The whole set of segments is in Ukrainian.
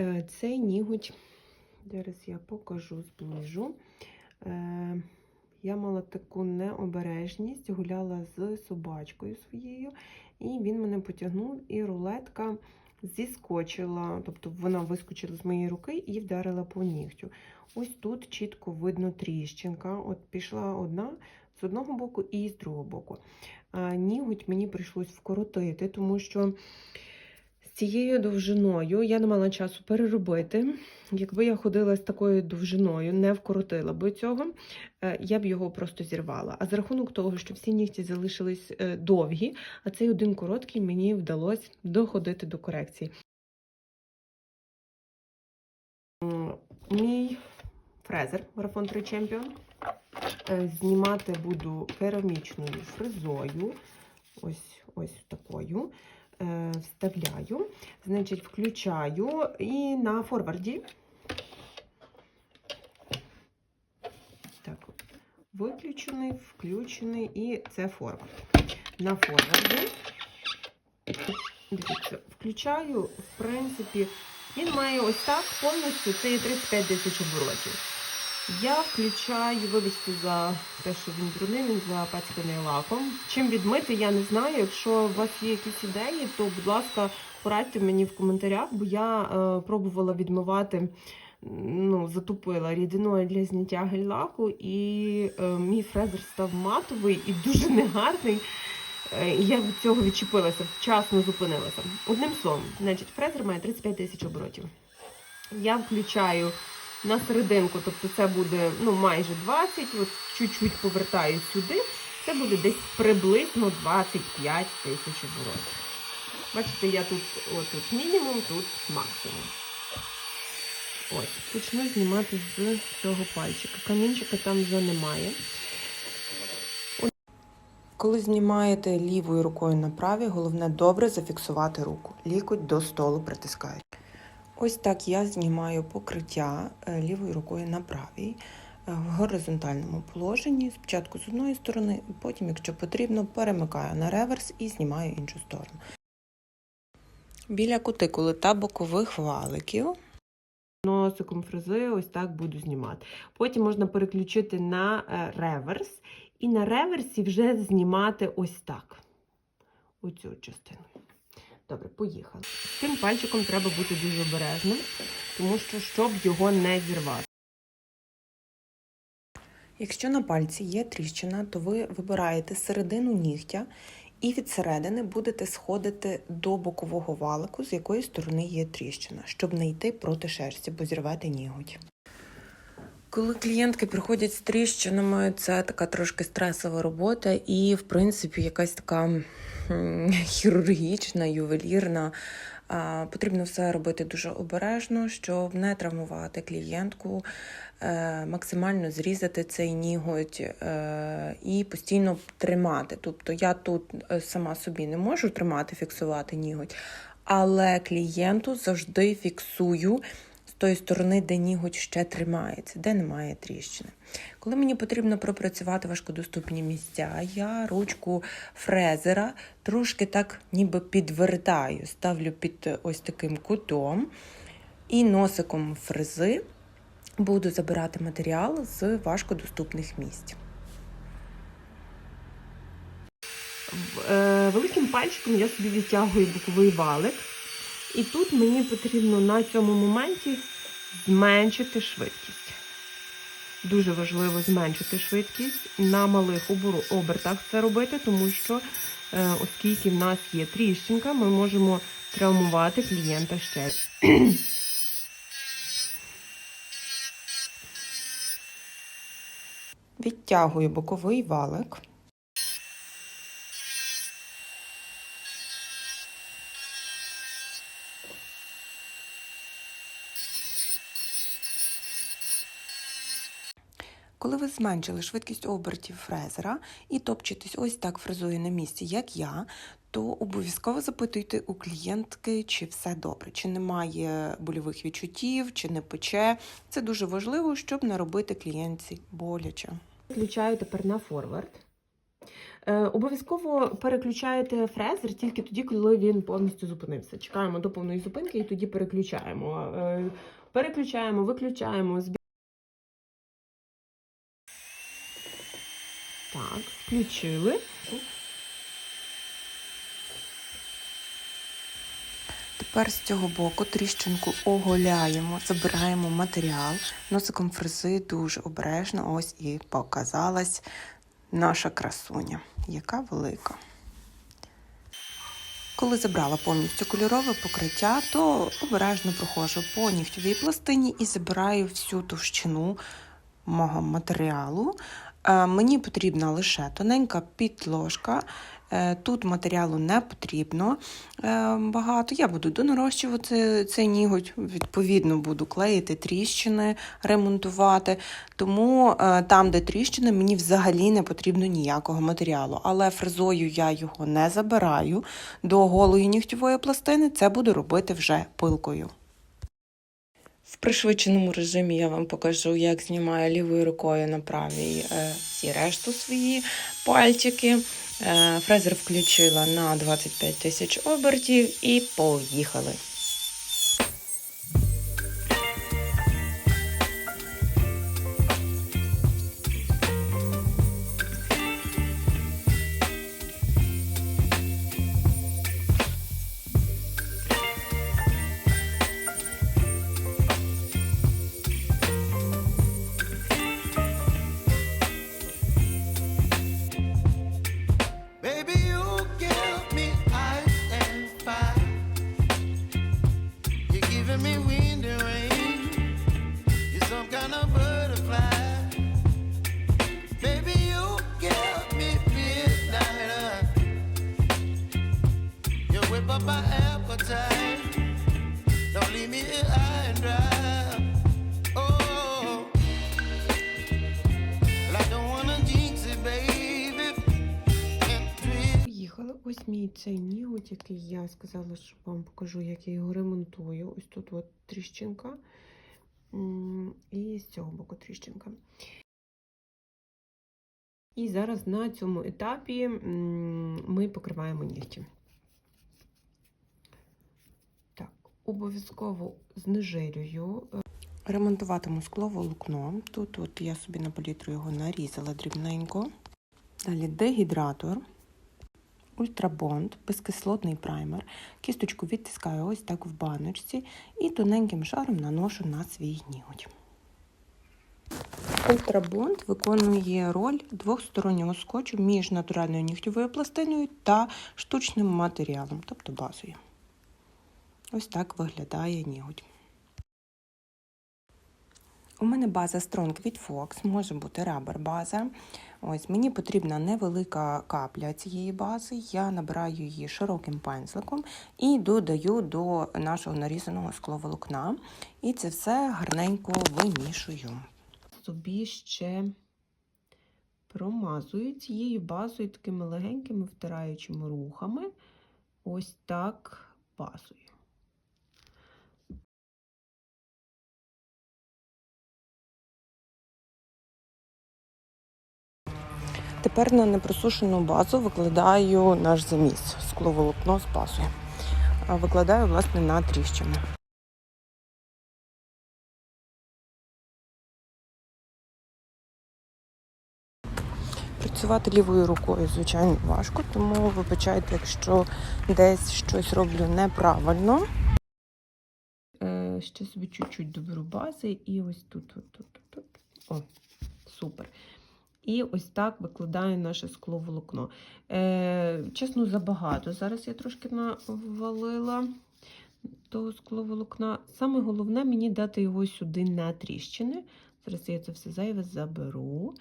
Е, Цей ніготь, зараз я покажу зближу. Е, Я мала таку необережність, гуляла з собачкою своєю, і він мене потягнув, і рулетка зіскочила, тобто вона вискочила з моєї руки і вдарила по нігтю. Ось тут чітко видно тріщинка. От пішла одна з одного боку і з другого боку. А ніготь мені прийшлось вкоротити, тому що цією довжиною я не мала часу переробити. Якби я ходила з такою довжиною, не вкоротила би цього, е, я б його просто зірвала. А за рахунок того, що всі нігті залишились е, довгі, а цей один короткий мені вдалося доходити до корекції. Мій фрезер Марафон 3 Champion. Е, Знімати буду керамічною фрезою. Ось ось такою. Е, Вставляю, значить, включаю і на форварді. Так, виключений, включений і це форвард. На форварді. Дивіться, включаю, в принципі, він має ось так повністю, це є 35 тисяч оборотів. Я включаю, вибачте за те, що він брудний, він запацьканий лаком. Чим відмити, я не знаю. Якщо у вас є якісь ідеї, то, будь ласка, порадьте мені в коментарях, бо я е, пробувала відмивати, ну, затупила рідиною для зняття гель-лаку, і е, мій фрезер став матовий і дуже негарний. Е, і Я від цього відчепилася, вчасно зупинилася. Одним словом, значить, фрезер має 35 тисяч оборотів. Я включаю на серединку, тобто це буде ну, майже 20, от чуть-чуть повертаю сюди, це буде десь приблизно 25 тисяч оборотів. Бачите, я тут, от, тут мінімум, тут максимум. Ось, почну знімати з цього пальчика. Камінчика там вже немає. Коли знімаєте лівою рукою на правій, головне добре зафіксувати руку. Лікоть до столу притискають. Ось так я знімаю покриття е, лівою рукою на правій е, в горизонтальному положенні. Спочатку з одної сторони, потім, якщо потрібно, перемикаю на реверс і знімаю іншу сторону. Біля кутикули та бокових валиків. Носиком фрези ось так буду знімати. Потім можна переключити на е, реверс і на реверсі вже знімати ось так. Оцю частину. Добре, поїхали. Тим пальчиком треба бути дуже обережним, тому що щоб його не зірвати. Якщо на пальці є тріщина, то ви вибираєте середину нігтя і від середини будете сходити до бокового валику, з якої сторони є тріщина, щоб не йти проти шерсті, бо зірвете ніготь. Коли клієнтки приходять з тріщинами, це така трошки стресова робота і, в принципі, якась така хірургічна, ювелірна. Потрібно все робити дуже обережно, щоб не травмувати клієнтку, е, максимально зрізати цей ніготь е, і постійно тримати. Тобто я тут е, сама собі не можу тримати, фіксувати ніготь, але клієнту завжди фіксую тої сторони, де ніготь ще тримається, де немає тріщини. Коли мені потрібно пропрацювати важкодоступні місця, я ручку фрезера трошки так ніби підвертаю, ставлю під ось таким кутом і носиком фрези буду забирати матеріал з важкодоступних місць. Е, Великим пальчиком я собі відтягую боковий валик. І тут мені потрібно на цьому моменті зменшити швидкість. Дуже важливо зменшити швидкість на малих обертах це робити, тому що, е, оскільки в нас є тріщинка, ми можемо травмувати клієнта ще. Відтягую боковий валик. Коли ви зменшили швидкість обертів фрезера і топчетесь ось так фрезою на місці, як я, то обов'язково запитуйте у клієнтки, чи все добре, чи немає больових відчуттів, чи не пече. Це дуже важливо, щоб не робити клієнтці боляче. Включаю тепер на форвард. Е, обов'язково переключаєте фрезер тільки тоді, коли він повністю зупинився. Чекаємо до повної зупинки і тоді переключаємо. Е, переключаємо, виключаємо. збі- Так, включили. Тепер з цього боку тріщинку оголяємо, забираємо матеріал, носиком фрези дуже обережно. Ось і показалась наша красуня, яка велика. Коли забрала повністю кольорове покриття, то обережно проходжу по нігтєвій пластині і забираю всю товщину мого матеріалу. Е, Мені потрібна лише тоненька підложка. Е, Тут матеріалу не потрібно е, багато. Я буду донарощувати цей ніготь, відповідно, буду клеїти тріщини, ремонтувати. Тому там, де тріщини, мені взагалі не потрібно ніякого матеріалу. Але фрезою я його не забираю до голої нігтєвої пластини. Це буду робити вже пилкою. В пришвидшеному режимі я вам покажу, як знімаю лівою рукою на правій е, всі решту свої пальчики. Е, фрезер включила на 25 тисяч обертів і поїхали. Ось мій цей ніготь, який я сказала, що вам покажу, як я його ремонтую. Ось тут от тріщинка. І з цього боку тріщинка. І зараз на цьому етапі ми покриваємо нігті. Так, обов'язково знежирюю. Ремонтуватиму скло волокно. Тут от я собі на палітру його нарізала дрібненько. Далі дегідратор, ультрабонд, безкислотний праймер. Кісточку відтискаю ось так в баночці і тоненьким шаром наношу на свій ніготь. Ультрабонд виконує роль двохстороннього скотчу між натуральною нігтєвою пластиною та штучним матеріалом, тобто базою. Ось так виглядає ніготь. У мене база Strong від Fox, може бути рабер база. Ось мені потрібна невелика капля цієї бази. Я набираю її широким пензликом і додаю до нашого нарізаного скловолокна. І це все гарненько вимішую. собі ще промазую цією базою такими легенькими втираючими рухами. Ось так базою. Тепер на непросушену базу викладаю наш заміс скловолокно з базою. Викладаю, власне, на тріщини. Працювати лівою рукою, звичайно, важко, тому вибачайте, якщо десь щось роблю неправильно. Ще собі чуть-чуть доберу бази і ось тут, тут, тут, тут. О, супер. І ось так викладаю наше скловолокно. Е, чесно, забагато. Зараз я трошки навалила того скловолокна. Саме головне мені дати його сюди на тріщини. Зараз я це все зайве заберу.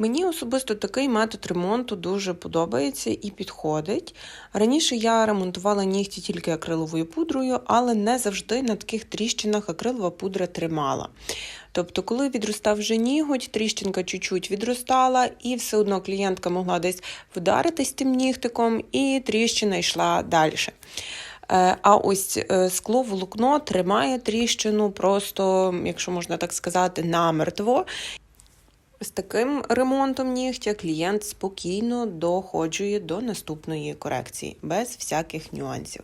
Мені особисто такий метод ремонту дуже подобається і підходить. Раніше я ремонтувала нігті тільки акриловою пудрою, але не завжди на таких тріщинах акрилова пудра тримала. Тобто, коли відростав вже ніготь, тріщинка чуть-чуть відростала, і все одно клієнтка могла десь вдаритись тим нігтиком, і тріщина йшла далі. Е, А ось е, скло волокно тримає тріщину просто, якщо можна так сказати, намертво. З таким ремонтом нігтя клієнт спокійно доходжує до наступної корекції, без всяких нюансів.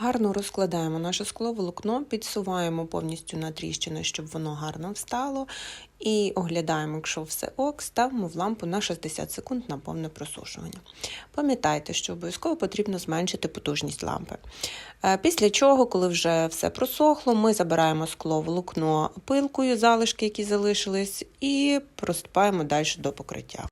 Гарно розкладаємо наше скловолокно, підсуваємо повністю на тріщини, щоб воно гарно встало. І оглядаємо, якщо все ок, ставимо в лампу на 60 секунд на повне просушування. Пам'ятайте, що обов'язково потрібно зменшити потужність лампи. Е, Після чого, коли вже все просохло, ми забираємо скло волокно пилкою, залишки, які залишились, і приступаємо далі до покриття.